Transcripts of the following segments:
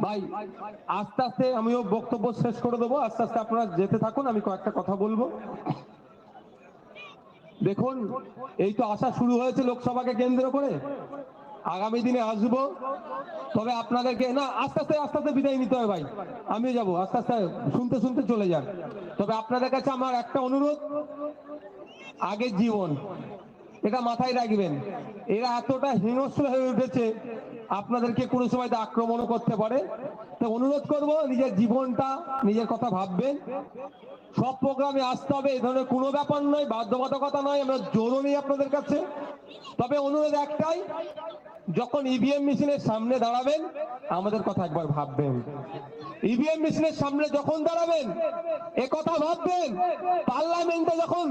ভাই, আস্তে আস্তে আমিও বক্তব্য শেষ করে দেবো। আস্তে আস্তে আপনারা যেতে থাকুন, আমি কয়েকটা কথা বলব। দেখুন, এই তো আসা শুরু হয়েছে লোকসভাকে কেন্দ্র করে। আগামী দিনে আসব। তবে আপনাদেরকে না, আস্তে আস্তে আস্তে আস্তে বিদায় নিতে হবে ভাই। আমিও যাব, আস্তে আস্তে শুনতে শুনতে চলে যান। তবে আপনাদের কাছে আমার একটা অনুরোধ, আগে জীবন। এটা মাথায় রাখবেন। এরা এতটা হিংস্র হয়ে উঠেছে, আপনাদেরকে কোনো সময় তো আক্রমণও করতে পারে। তো অনুরোধ করব, নিজের জীবনটা, নিজের কথা ভাববেন। সব প্রোগ্রামে আসতে হবে, এ ধরনের কোনো ব্যাপার নয়, বাধ্যবাধকতা নয়, আমরা জোরও নেই আপনাদের কাছে। তবে অনুরোধ একটাই যখন ইভিএম মেশিনের সামনে দাঁড়াবেন, আমাদের কথা একবার ভাববেন। ইভিএম মেশিনের সামনে যখন দাঁড়াবেন, এ কথা ভাববেন, পার্লামেন্টে যখন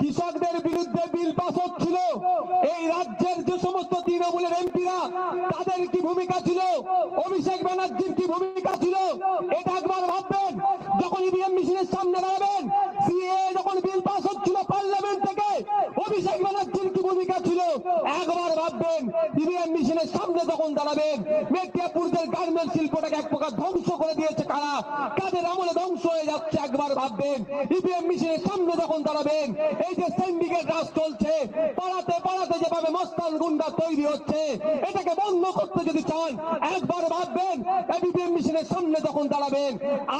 কৃষকদের বিরুদ্ধে বিল পাস হচ্ছিল, এই রাজ্যের যে সমস্ত তৃণমূলের এমপিরা, তাদের কি ভূমিকা ছিল? অভিষেক ব্যানার্জির কি ভূমিকা ছিল? এটা একবার ভাববেন। যখন ইভিএম মেশিনের সামনে দাঁড়াবেন, সিএ যখন বিল পাস হচ্ছিল পার্লামেন্ট থেকে অভিষেক ব্যানার্জির কি ভূমিকা ছিল একবার ভাববেন ইভিএম মেশিনের সামনে যখন দাঁড়াবেন মেটিয়াপুরদের গার্মেন্ট শিল্পটাকে এক প্রকার ধ্বংস করে দিয়েছে কারা? কাদের আমলে ধ্বংস হয়ে যাচ্ছে একবার ভাববেন। ইভিএম মেশিনের সামনে যখন দাঁড়াবেন, এই যে সিন্ডিকেট রাজ চলছে যেভাবে মস্তান গুন্ডা তৈরি হচ্ছে। এটাকে বন্ধ করতে যদি চান, একবার ভাববেন ইভিএম মেশিনের সামনে যখন দাঁড়াবেন,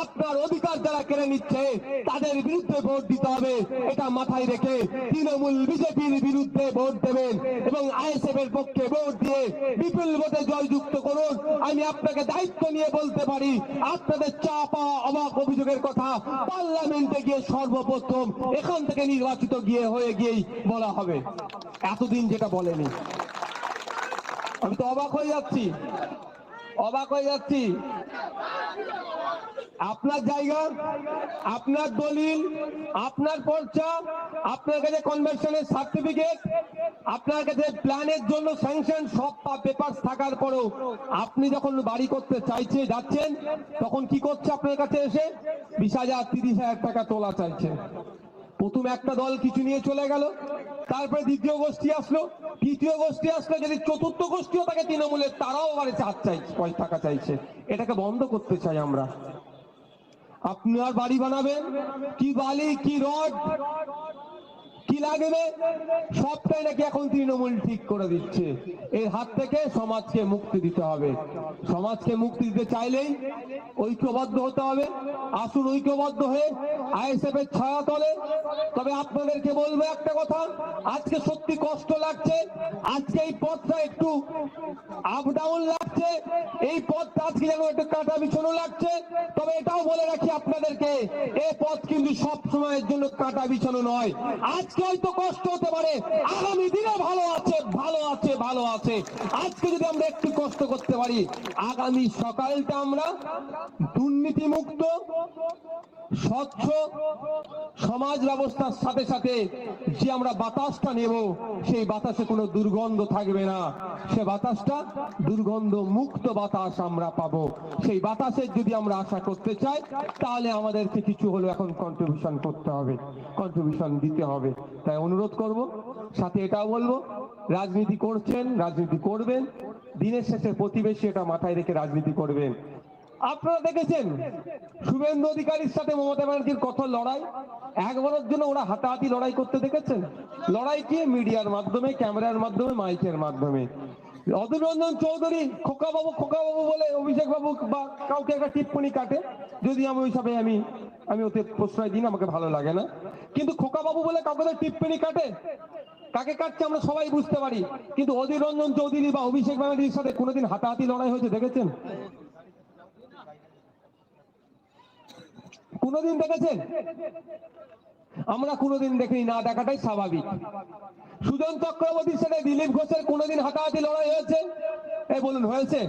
আপনার অধিকার যারা কেড়ে নিচ্ছে, তাদের বিরুদ্ধে ভোট দিতে হবে। এটা মাথায় রেখে তৃণমূল বিজেপির বিরুদ্ধে ভোট দেবেন এবং আইএসএফ এর পক্ষে ভোট দিয়ে বিপুল ভোটে জয়যুক্ত করুন। আমি আপনাকে দায়িত্ব নিয়ে বলতে পারি, আপনাদের চাপা, অবাক অভিযোগের কথা পার্লামেন্টে গিয়ে সর্বপ্রথম এখান থেকে নির্বাচিত গিয়ে হয়ে গিয়েই বলা হবে। এতদিন যেটা বলেনি। আমি তো অবাক হয়ে যাচ্ছি। অবাক হয়ে যাচ্ছি। আপনার জায়গা, আপনার দলিল, আপনার পর্চা, আপনার কাছে কনভার্সনের সার্টিফিকেট আপনার কাছে প্ল্যানের জন্য স্যাংশন সব পেপার থাকার পরেও আপনি যখন বাড়ি করতে চাইছে, যাচ্ছেন, তখন কি করছে আপনার কাছে এসে? বিশ হাজার, তিরিশ হাজার টাকা তোলা চাইছে। প্রথম একটা দল কিছু নিয়ে চলে গেল। তারপরে দ্বিতীয় গোষ্ঠী আসলো। তৃতীয় গোষ্ঠী আসলো যদি চতুর্থ গোষ্ঠীও তাকে তৃণমূলের, তারাও মানে চার চাইছে টাকা চাইছে। এটাকে বন্ধ করতে চাই আমরা। আপনার বাড়ি বানাবেন, কি বালি, কি রড কি সবটাই নাকি এখন তৃণমূল ঠিক করে দিচ্ছে। এর হাত থেকে সমাজকে মুক্তি দিতে হবে। সমাজকে মুক্তি দিতে চাইলেই ঐক্যবদ্ধ হতে হবে। আসুন ঐক্যবদ্ধ হয়ে আইএসএফ এর ছায়া তলে। তবে আপনাদেরকে বলব একটা কথা, আজকে সত্যি কষ্ট লাগছে। আজকে এই পথটা একটু আপ ডাউন লাগছে। এই পথটা আজকে যেন একটু কাটা বিছানো লাগছে। তবে এটাও বলে রাখি আপনাদেরকে এই পথ কিন্তু সব সময়ের জন্য কাটা বিছানো নয়। আজকে হয়তো কষ্ট হতে পারে। আগামী দিনে ভালো আছে ভালো আছে ভালো আছে। আজকে যদি আমরা একটু কষ্ট করতে পারি, আগামী সকালটা আমরা দুর্নীতি মুক্ত স্বচ্ছ সমাজ ব্যবস্থার সাথে সাথে যে আমরা বাতাসটা নেব, সেই বাতাসে কোনো দুর্গন্ধ থাকবে না। সে বাতাসটা দুর্গন্ধ মুক্ত বাতাস আমরা পাবো। সেই বাতাসের যদি আমরা আশা করতে চাই, তাহলে আমাদেরকে কিছু হলো এখন কন্ট্রিবিউশন করতে হবে কন্ট্রিবিউশন দিতে হবে। তাই অনুরোধ করব, সাথে এটাও বলব, রাজনীতি করছেন, রাজনীতি করবেন, দিনের শেষে প্রতিবেশী এটা মাথায় রেখে রাজনীতি করবেন। আপনারা দেখেছেন শুভেন্দু অধিকারীর সাথে মমতা ব্যানার্জির কত লড়াই? একবারের জন্য ওরা হাতাহাতি লড়াই করতে দেখেছেন? লড়াই কি? মিডিয়ার মাধ্যমে, ক্যামেরার মাধ্যমে, মাইকের মাধ্যমে। অধীর রঞ্জন চৌধুরী খোকা বাবু বলে অভিষেক বাবু বা কাউকে একটা টিপ্পনি কাটে। যদি আমি ওই সবে আমি আমি ওতে প্রশ্রয় দিন আমাকে ভালো লাগে না। কিন্তু খোকা বাবু বলে কাউকে তো টিপ্পনি কাটে? কাকে কাটছে আমরা সবাই বুঝতে পারি। কিন্তু অধীর রঞ্জন চৌধুরী বা অভিষেক ব্যানার্জির সাথে কোনোদিন হাতাহাতি লড়াই হয়েছে দেখেছেন? কোনোদিন দেখেছেন? আমরা কোনোদিন দেখিনি, না দেখাটাই স্বাভাবিক। সুজন চক্রবর্তীর সাথে দিলীপ ঘোষের কোনোদিন হাতাহাতি লড়াই হয়েছে? এ বলুন, হয়েছে?